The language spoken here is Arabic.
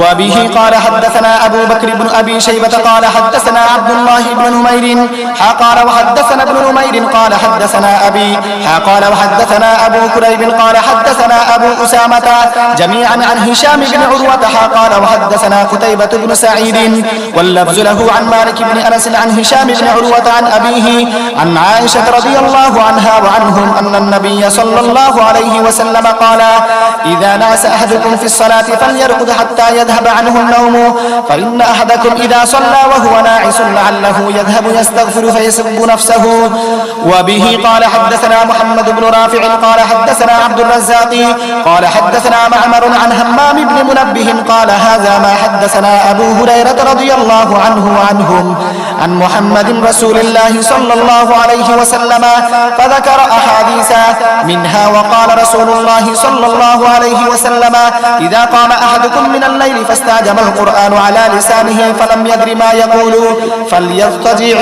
وبه قال حدثنا أبو بكر بن أبي شيبة قال حدثنا عبد الله بن نمير. حا قال وحدثنا ابن نمير. قال حدثنا أبي. حا قال وحدثنا أبو كريب. قال حدثنا أبو أسامة جميعا عن هشام بن عروة. حا قال وحدثنا قتيبة بن سعيد. واللفظ له عن مالك بن أنس عن هشام بن عروة عن أبيه عن عائشة رضي الله عنها وعنهم أن النبي صلى الله عليه وسلم قال إذا نعس أحدكم في الصلاة فليرقد حتى يذهب عنه النوم. فإن أحدكم إذا صلى وهو ناعس لعله يذهب يستغفر فيسب نفسه. وبه قال حدثنا محمد بن رافع قال حدثنا عبد الرزاق قال حدثنا معمر عن همام بن منبه قال هذا ما حدثنا أبو هريرة رضي الله عنه وعنهم عن محمد رسول الله صلى الله عليه وسلم فذكر أحاديث منها وقال رسول الله صلى الله عليه وسلم إذا قام أحدكم من الليل فاستعجم القرآن على لسانه فلم يدر ما يقول فليضطجع